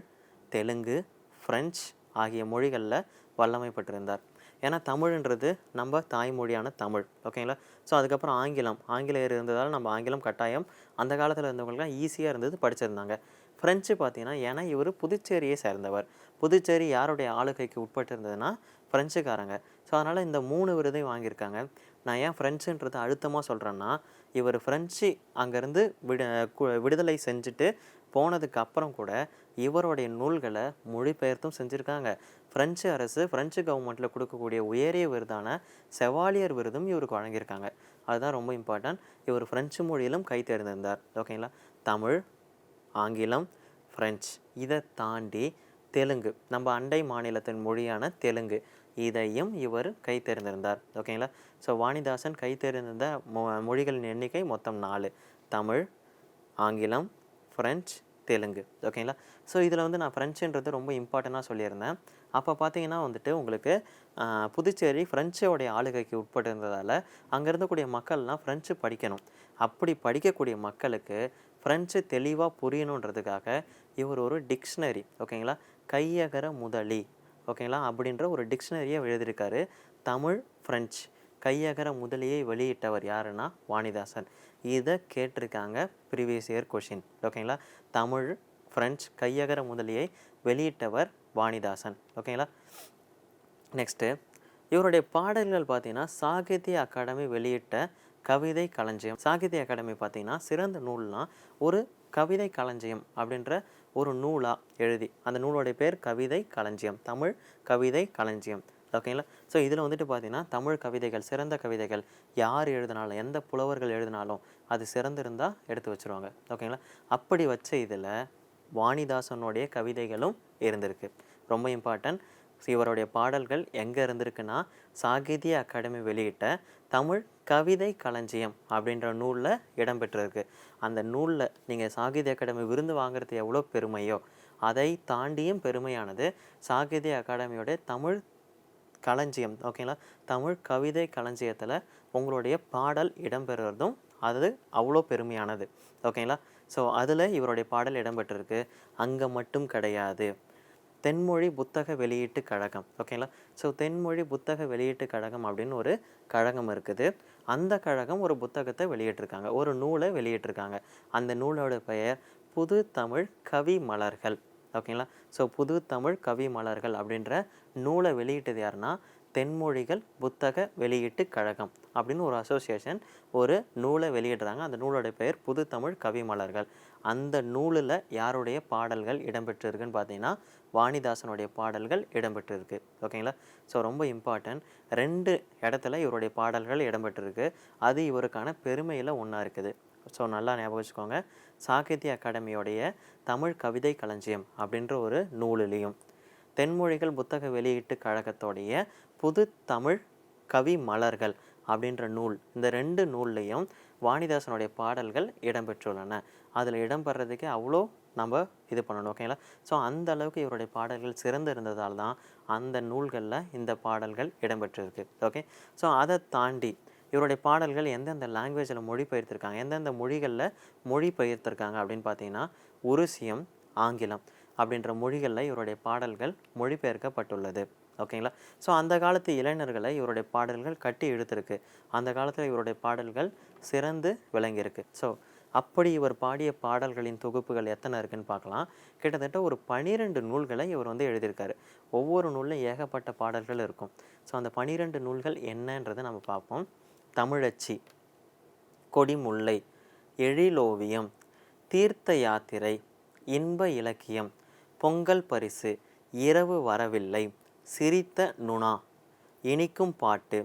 Speaker 1: தெலுங்கு ஃப்ரெஞ்சு ஆகிய மொழிகளில் வல்லமை பெற்றிருந்தார். ஏன்னா தமிழ்ன்றது நம்ம தாய்மொழியான தமிழ். ஓகேங்களா? ஸோ அதுக்கப்புறம் ஆங்கிலம். ஆங்கிலேயர் இருந்ததால் நம்ம ஆங்கிலம் கட்டாயம் அந்த காலத்தில் இருந்தவங்களுக்குலாம் ஈஸியாக இருந்தது படிச்சிருந்தாங்க. ஃப்ரெஞ்சு பார்த்தீங்கன்னா ஏன்னா இவர் புதுச்சேரியை சேர்ந்தவர். புதுச்சேரி யாருடைய ஆளுகைக்கு உட்பட்டு இருந்ததுன்னா ஃப்ரெஞ்சுக்காரங்க ஸோ அதனால் இந்த மூணு விருதையும் வாங்கியிருக்காங்க. நான் ஏன் ஃப்ரெஞ்சுன்றது அழுத்தமாக சொல்கிறேன்னா இவர் ஃப்ரெஞ்சு அங்கேருந்து விடு விடுதலை செஞ்சுட்டு போனதுக்கு அப்புறம் கூட இவருடைய நூல்களை மொழிபெயர்த்தும் செஞ்சுருக்காங்க. ஃப்ரெஞ்சு அரசு ஃப்ரெஞ்சு கவர்மெண்ட்டில் கொடுக்கக்கூடிய உயரிய விருதான செவாலியர் விருதும் இவருக்கு வழங்கியிருக்காங்க. அதுதான் ரொம்ப இம்பார்ட்டன்ட் இவர் ஃப்ரெஞ்சு மொழியிலும் கை தேர்ந்திருந்தார். ஓகேங்களா தமிழ் ஆங்கிலம் ஃப்ரெஞ்ச் இதை தாண்டி தெலுங்கு. நம்ம அண்டை மாநிலத்தின் மொழியான தெலுங்கு. இதையும் இவர் கை தேர்ந்திருந்தார். ஓகேங்களா ஸோ வாணிதாசன் கை தேர்ந்திருந்த மொ மொழிகளின் எண்ணிக்கை மொத்தம் நாலு. தமிழ் ஆங்கிலம் ஃப்ரெஞ்ச் தெலுங்கு. ஓகேங்களா ஸோ இதில் வந்து நான் ஃப்ரெஞ்சுன்றது ரொம்ப இம்பார்ட்டண்ட்டாக சொல்லியிருந்தேன். அப்போ பார்த்தீங்கன்னா வந்துட்டு உங்களுக்கு புதுச்சேரி ஃப்ரெஞ்சோடைய ஆளுகைக்கு உட்பட்டு இருந்ததால் அங்கே இருந்தக்கூடிய மக்கள்லாம் ஃப்ரெஞ்சு படிக்கணும். அப்படி படிக்கக்கூடிய மக்களுக்கு ஃப்ரெஞ்சு தெளிவாக புரியணுன்றதுக்காக இவர் ஒரு டிக்ஷனரி. ஓகேங்களா கையகர முதலி ஓகேங்களா? அப்படின்ற ஒரு டிக்ஷனரியை எழுதியிருக்காரு. தமிழ் ஃப்ரெஞ்சு கையகர முதலியை வெளியிட்டவர் யாருன்னா? வாணிதாசன். இதை கேட்டிருக்காங்க ப்ரீவியஸ் இயர் கொஷின் ஓகேங்களா? தமிழ் ஃப்ரெஞ்சு கையகர முதலியை வெளியிட்டவர் வாணிதாசன் ஓகேங்களா? நெக்ஸ்ட்டு இவருடைய பாடல்கள் பார்த்தீங்கன்னா சாகித்ய அகாடமி வெளியிட்ட கவிதை களஞ்சியம். சாகித்ய அகாடமி பார்த்தீங்கன்னா சிறந்த நூல்னால் ஒரு கவிதை களஞ்சியம் அப்படின்ற ஒரு நூலாக எழுதி. அந்த நூலோடைய பேர் கவிதை களஞ்சியம். தமிழ் கவிதை களஞ்சியம். ஓகேங்களா ஸோ இதில் வந்துட்டு பார்த்தீங்கன்னா தமிழ் கவிதைகள் சிறந்த கவிதைகள் யார் எழுதினாலும் எந்த புலவர்கள் எழுதினாலும் அது சிறந்திருந்தால் எடுத்து வச்சிருவாங்க. ஓகேங்களா அப்படி வச்ச இதில் வாணிதாசனுடைய கவிதைகளும் இருந்திருக்கு. ரொம்ப இம்பார்ட்டன்ட் இவருடைய பாடல்கள் எங்கே இருந்திருக்குன்னா சாகித்ய அகாடமி வெளியிட்ட தமிழ் கவிதை களஞ்சியம் அப்படின்ற நூலில் இடம்பெற்றிருக்கு அந்த நூலில் நீங்கள் சாகித்ய அகாடமி விருந்து வாங்குறது எவ்வளோ பெருமையோ அதை தாண்டியும் பெருமையானது சாகித்ய அகாடமியோட தமிழ் களஞ்சியம் ஓகேங்களா தமிழ் கவிதை களஞ்சியத்தில் உங்களுடைய பாடல் இடம்பெறுறதும் அது அவ்வளோ பெருமையானது ஓகேங்களா ஸோ அதில் இவருடைய பாடல் இடம்பெற்றிருக்கு அங்கே மட்டும் கிடையாது. தென்மொழி புத்தக வெளியீட்டு கழகம். ஓகேங்களா ஸோ தென்மொழி புத்தக வெளியீட்டு கழகம் அப்படின்னு ஒரு கழகம் இருக்குது. அந்த கழகம் ஒரு புத்தகத்தை வெளியிட்டிருக்காங்க. ஒரு நூலை வெளியிட்டிருக்காங்க. அந்த நூலோட பெயர் புது தமிழ் கவி மலர்கள். ஓகேங்களா ஸோ புது தமிழ் கவி மலர்கள் அப்படின்ற நூலை வெளியிட்டது யாருன்னா தென்மொழிகள் புத்தக வெளியீட்டு கழகம் அப்படின்னு ஒரு அசோசியேஷன் ஒரு நூலை வெளியிடுறாங்க. அந்த நூலோட பெயர் புது தமிழ் கவிமலர்கள் அந்த நூலில் யாருடைய பாடல்கள் இடம்பெற்றிருக்குன்னு பார்த்தீங்கன்னா வாணிதாசனுடைய பாடல்கள் இடம்பெற்றிருக்கு. ஓகேங்களா? ஸோ ரொம்ப இம்பார்ட்டன்ட் ரெண்டு இடத்துல இவருடைய பாடல்கள் இடம்பெற்றிருக்கு. அது இவருக்கான பெருமையில் ஒன்றா இருக்குது. ஸோ நல்லா ஞாபகம் வச்சுக்கோங்க. சாகித்ய அகாடமியோடைய தமிழ் கவிதை களஞ்சியம் அப்படின்ற ஒரு நூலிலையும் தென்மொழிகள் புத்தக வெளியீட்டு கழகத்தோடைய புது தமிழ் கவி மலர்கள் அப்படின்ற நூல். இந்த ரெண்டு நூல்லையும் வாணிதாசனுடைய பாடல்கள் இடம்பெற்றுள்ளன. அதில் இடம்பெறதுக்கே அவ்வளோ நம்ம இது பண்ணணும் ஓகேங்களா ஸோ அந்த அளவுக்கு இவருடைய பாடல்கள் சிறந்து இருந்ததால் தான் அந்த நூல்களில் இந்த பாடல்கள் இடம்பெற்றிருக்கு ஓகே ஸோ அதை தாண்டி இவருடைய பாடல்கள் எந்தெந்த லாங்குவேஜில் மொழிபெயர்த்திருக்காங்க எந்தெந்த மொழிகளில் மொழிபெயர்த்திருக்காங்க அப்படின்னு பார்த்தீங்கன்னா உருசியம் ஆங்கிலம் அப்படின்ற மொழிகளில் இவருடைய பாடல்கள் மொழிபெயர்க்கப்பட்டுள்ளது. ஓகேங்களா? ஸோ அந்த காலத்து இளைஞர்களை இவருடைய பாடல்கள் கட்டி இழுத்திருக்கு அந்த காலத்தில் இவருடைய பாடல்கள் சிறந்து விளங்கியிருக்கு. ஸோ அப்படி இவர் பாடிய பாடல்களின் தொகுப்புகள் எத்தனை இருக்குன்னு பார்க்கலாம். கிட்டத்தட்ட ஒரு பனிரெண்டு நூல்களை இவர் வந்து எழுதியிருக்காரு. ஒவ்வொரு நூலில் ஏகப்பட்ட பாடல்கள் இருக்கும். ஸோ அந்த பனிரெண்டு நூல்கள் என்னன்றதை நம்ம பார்ப்போம். தமிழச்சி கொடிமுல்லை எழிலோவியம் தீர்த்த யாத்திரை இன்ப இலக்கியம் பொங்கல் பரிசு இரவு வரவில்லை சிரித்த நுணா. இனிக்கும் பாட்டு.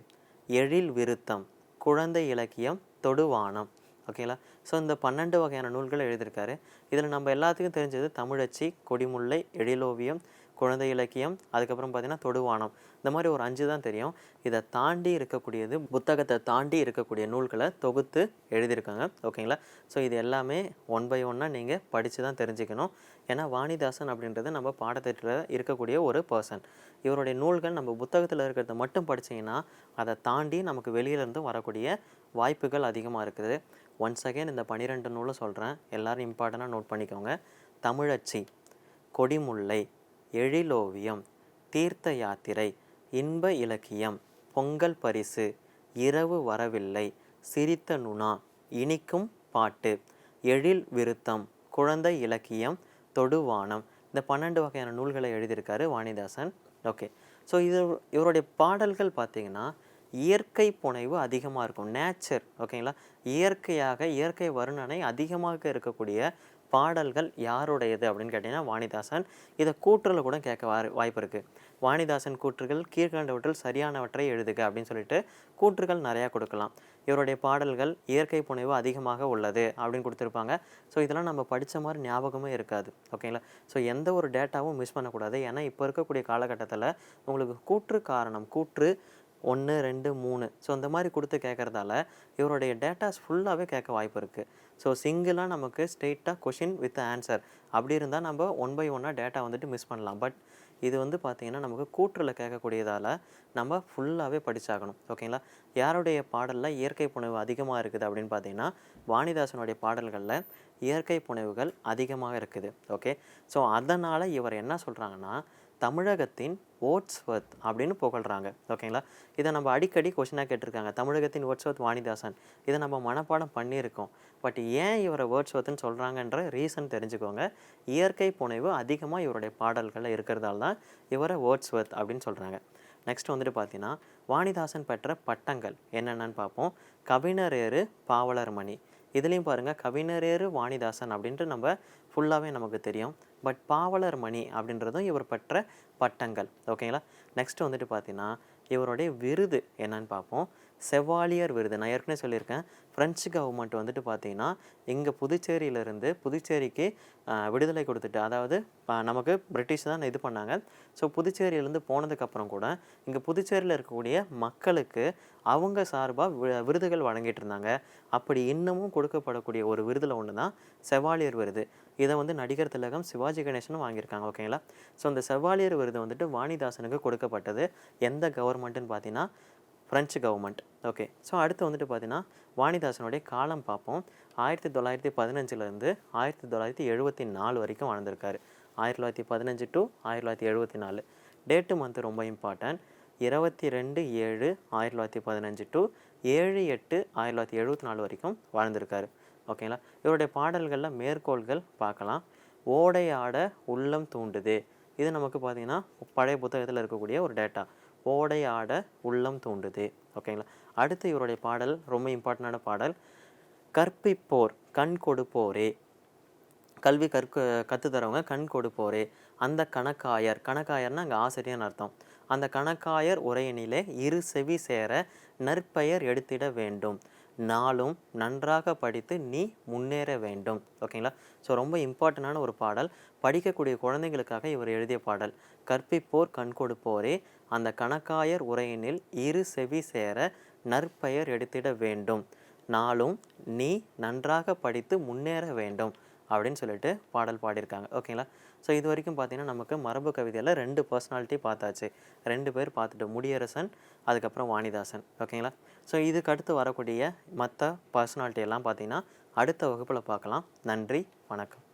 Speaker 1: எழில் விருத்தம். குழந்தை இலக்கியம். தொடுவானம். ஓகேங்களா ஸோ இந்த பன்னெண்டு வகையான நூல்கள் எழுதியிருக்காரு. இதில் நம்ம எல்லாத்துக்கும் தெரிஞ்சது தமிழச்சி கொடிமுல்லை எழிலோவியம் குழந்தை இலக்கியம் அதுக்கப்புறம் பார்த்தீங்கன்னா தொடுவானம். இந்த மாதிரி ஒரு அஞ்சு தான் தெரியும். இதை தாண்டி இருக்கக்கூடியது புத்தகத்தை தாண்டி இருக்கக்கூடிய நூல்களை தொகுத்து எழுதியிருக்காங்க. ஓகேங்களா? ஸோ இது எல்லாமே ஒன் பை ஒன்னாக நீங்கள் படித்து தான் தெரிஞ்சுக்கணும். ஏன்னா வாணிதாசன் அப்படின்றது நம்ம பாடத்திட்டத்தில் இருக்கக்கூடிய ஒரு பர்சன் இவருடைய நூல்கள் நம்ம புத்தகத்தில் இருக்கிறத மட்டும் படிச்சீங்கன்னா அதை தாண்டி நமக்கு வெளியிலேருந்து வரக்கூடிய வாய்ப்புகள் அதிகமாக இருக்குது. ஒன்ஸ் அகேன் இந்த பனிரெண்டு நூலும் சொல்கிறேன் எல்லோரும் இம்பார்ட்டண்ட்டாக நோட் பண்ணிக்கோங்க. தமிழச்சி கொடிமுல்லை எழிலோவியம் தீர்த்த யாத்திரை இன்ப இலக்கியம் பொங்கல் பரிசு இரவு வரவில்லை சிரித்த நுணா இனிக்கும் பாட்டு எழில் விருத்தம் குழந்தை இலக்கியம் தொடுவானம். இந்த பன்னெண்டு வகையான நூல்களை எழுதியிருக்காரு வாணிதாசன். ஓகே. ஸோ இது இவருடைய பாடல்கள் பார்த்தீங்கன்னா இயற்கை புனைவு அதிகமாக இருக்கும். நேச்சர் ஓகேங்களா? இயற்கையாக இயற்கை வர்ணனை அதிகமாக இருக்கக்கூடிய பாடல்கள் யாருடையது அப்படின்னு கேட்டிங்கன்னா வாணிதாசன். இதை கூற்றில் கூட கேட்க வா வாய்ப்பு இருக்குது வாணிதாசன் கூற்றுகள் கீழ்கண்டவற்றில் சரியானவற்றை எழுதுக அப்படின்னு சொல்லிட்டு கூற்றுகள் நிறையா கொடுக்கலாம். இவருடைய பாடல்கள் இயற்கை புனைவு அதிகமாக உள்ளது அப்படின்னு கொடுத்துருப்பாங்க. ஸோ இதெல்லாம் நம்ம படித்த மாதிரி ஞாபகமே இருக்காது. ஓகேங்களா ஸோ எந்த ஒரு டேட்டாவும் மிஸ் பண்ணக்கூடாது. ஏன்னா இப்போ இருக்கக்கூடிய காலகட்டத்தில் உங்களுக்கு கூற்று காரணம் கூற்று ஒன்று ரெண்டு மூணு. ஸோ இந்த மாதிரி கொடுத்து கேட்குறதால இவருடைய டேட்டாஸ் ஃபுல்லாகவே கேட்க வாய்ப்பு இருக்குது ஸோ சிங்கிளாக நமக்கு ஸ்ட்ரெயிட்டாக கொஷின் வித் ஆன்சர் அப்படி இருந்தால் நம்ம ஒன் பை ஒன்னாக டேட்டா வந்துட்டு மிஸ் பண்ணலாம். பட் இது வந்து பார்த்திங்கன்னா நமக்கு கூற்றில் கேட்கக்கூடியதால் நம்ம ஃபுல்லாகவே படிச்சாகணும். ஓகேங்களா யாருடைய பாடலில் இயற்கை புனைவு அதிகமாக இருக்குது அப்படின்னு பார்த்தீங்கன்னா வாணிதாசனுடைய பாடல்களில் இயற்கை புனைவுகள் அதிகமாக இருக்குது. ஓகே ஸோ அதனால் இவர் என்ன சொல்கிறாங்கன்னா தமிழகத்தின் ஓட்ஸ்வர்த் அப்படின்னு புகழ்கிறாங்க ஓகேங்களா? இதை நம்ம அடிக்கடி கொஷினாக கேட்டிருக்காங்க. தமிழகத்தின் ஓட்ஸ்வர்த் வாணிதாசன். இதை நம்ம மனப்பாடம் பண்ணியிருக்கோம். பட் ஏன் இவரை வேர்ட்ஸ்வர்த்னு சொல்கிறாங்கன்ற ரீசன் தெரிஞ்சுக்கோங்க. இயற்கை புனைவு அதிகமாக இவருடைய பாடல்களில் இருக்கிறதால தான் இவரை வேர்ட்ஸ்வர்த் அப்படின்னு சொல்கிறாங்க நெக்ஸ்ட் வந்துட்டு பார்த்தீங்கன்னா வாணிதாசன் பெற்ற பட்டங்கள் என்னென்னு பார்ப்போம். கவிஞரேறு பாவலர் மணி இதுலேயும் பாருங்கள் கவிஞரேறு வாணிதாசன் அப்படின்ட்டு நம்ம ஃபுல்லாகவே நமக்கு தெரியும். பட் பாவலர் மணி அப்படின்றதும் இவர் பெற்ற பட்டங்கள். ஓகேங்களா? நெக்ஸ்ட் வந்துட்டு பார்த்தீங்கன்னா இவருடைய விருது என்னன்னு பார்ப்போம். செவாலியர் விருது. நான் ஏற்கனவே சொல்லியிருக்கேன். ஃப்ரெஞ்சு கவர்மெண்ட் வந்துட்டு பார்த்தீங்கன்னா இங்கே புதுச்சேரியிலேருந்து புதுச்சேரிக்கு விடுதலை கொடுத்துட்டு அதாவது நமக்கு பிரிட்டிஷ் தான் இது பண்ணாங்க. ஸோ புதுச்சேரியிலேருந்து போனதுக்கப்புறம் கூட இங்கே புதுச்சேரியில் இருக்கக்கூடிய மக்களுக்கு அவங்க சார்பாக விருதுகள் வழங்கிட்டு இருந்தாங்க. அப்படி இன்னமும் கொடுக்கப்படக்கூடிய ஒரு விருதில் ஒன்று தான் செவாலியர் விருது. இதை வந்து நடிகர் திலகம் சிவாஜி கணேசனும் வாங்கியிருக்காங்க ஓகேங்களா? ஸோ இந்த செவ்வாலியர் விருது வந்துட்டு வாணிதாசனுக்கு கொடுக்கப்பட்டது. எந்த கவர்மெண்ட்டுன்னு பார்த்தீங்கன்னா ஃப்ரெஞ்சு கவர்மெண்ட் ஓகே ஸோ அடுத்து வந்துட்டு பார்த்தீங்கன்னா வாணிதாசனுடைய காலம் பார்ப்போம். ஆயிரத்தி தொள்ளாயிரத்தி பதினஞ்சுலேருந்து ஆயிரத்தி தொள்ளாயிரத்தி எழுபத்தி நாலு வரைக்கும் வாழ்ந்திருக்காரு. ஆயிரத்தி தொள்ளாயிரத்தி பதினஞ்சு டு ஆயிரத்தி தொள்ளாயிரத்தி எழுபத்தி நாலு. டேட்டு மந்த் ரொம்ப இம்பார்ட்டன்ட் இருபத்தி ரெண்டு ஏழு ஆயிரத்தி தொள்ளாயிரத்தி பதினஞ்சு டு ஏழு எட்டு ஆயிரத்தி தொள்ளாயிரத்தி எழுபத்தி நாலு வரைக்கும் வாழ்ந்திருக்காரு. ஓகேங்களா? இவருடைய பாடல்களில் மேற்கோள்கள் பார்க்கலாம். ஓடை ஆட உள்ளம் தூண்டுது. இது நமக்கு பார்த்திங்கன்னா பழைய புத்தகத்தில் இருக்கக்கூடிய ஒரு டேட்டா ஓடை ஆட உள்ளம் தூண்டுது. ஓகேங்களா? அடுத்து இவருடைய பாடல் ரொம்ப இம்பார்ட்டண்டான பாடல் கற்பிப்போர் கண் கொடுப்போரே. கல்வி கற்க கற்று தரவங்க கண் கொடுப்போரே. அந்த கணக்காயர் கணக்காயர்னா அங்கே ஆசிரியர்னு அர்த்தம். அந்த கணக்காயர் உரையினிலே இரு செவி சேர நற்பெயர் எடுத்திட வேண்டும். நாளும் நன்றாக படித்து நீ முன்னேற வேண்டும். ஓகேங்களா? ஸோ ரொம்ப இம்பார்ட்டண்டான ஒரு பாடல். படிக்கக்கூடிய குழந்தைகளுக்காக இவர் எழுதிய பாடல். கற்பிப்போர் கண் கொடுப்போரே. அந்த கணக்காயர் உரையினில் இரு செவி சேர நற்பெயர் எடுத்திட வேண்டும். நாளும் நீ நன்றாக படித்து முன்னேற வேண்டும் அப்படின்னு சொல்லிட்டு பாடல் பாடியிருக்காங்க. ஓகேங்களா? ஸோ இது வரைக்கும் பார்த்தீங்கன்னா நமக்கு மரபு கவிதையில் ரெண்டு பர்சனாலிட்டி பார்த்தாச்சு. ரெண்டு பேர் பார்த்துட்டு முடியரசன் அதுக்கப்புறம் வாணிதாசன் ஓகேங்களா? ஸோ இதுக்கு அடுத்து வரக்கூடிய மற்ற பர்சனாலிட்டி எல்லாம் பார்த்தீங்கன்னா அடுத்த வகுப்பில் பார்க்கலாம். நன்றி வணக்கம்.